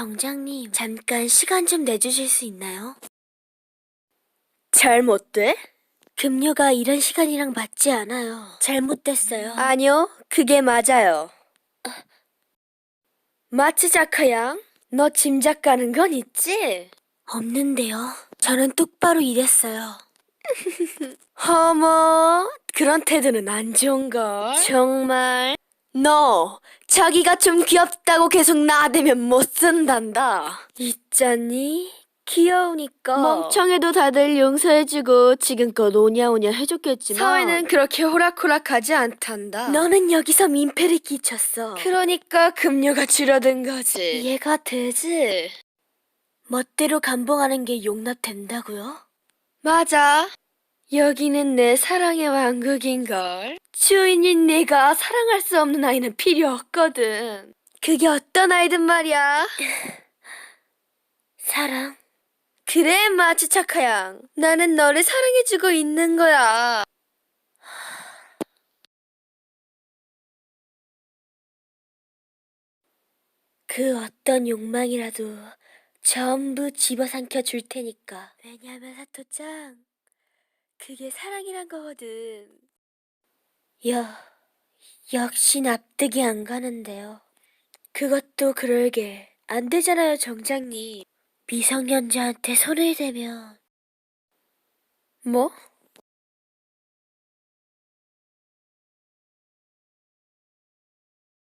정장님, 잠깐 시간 좀 내주실 수 있나요? 잘못돼? 급료가 이런 시간이랑 맞지 않아요. 잘못됐어요. 아니요, 그게 맞아요. 마치 자카 양, 너 짐작 가는 건 있지? 없는데요. 저는 똑바로 일했어요. 어머, 그런 태도는 안 좋은걸. 정말. 너, 자기가 좀 귀엽다고 계속 나대면 못 쓴단다. 있잖니? 귀여우니까. 멍청해도 다들 용서해주고 지금껏 오냐오냐 해줬겠지만 사회는 그렇게 호락호락하지 않단다. 너는 여기서 민폐를 끼쳤어. 그러니까 급료가 줄어든 거지. 이해가 되지? 멋대로 감봉하는 게 용납된다고요? 맞아. 여기는 내 사랑의 왕국인걸. 주인인 내가 사랑할 수 없는 아이는 필요 없거든. 그게 어떤 아이든 말이야. 사랑. 그래, 마치 착하양. 나는 너를 사랑해주고 있는 거야. 그 어떤 욕망이라도 전부 집어삼켜 줄 테니까. 왜냐면 사토짱, 그게 사랑이란 거거든. 여, 역시 납득이 안 가는데요. 그것도 그러게. 안 되잖아요, 정장님. 미성년자한테 손을 대면. 뭐?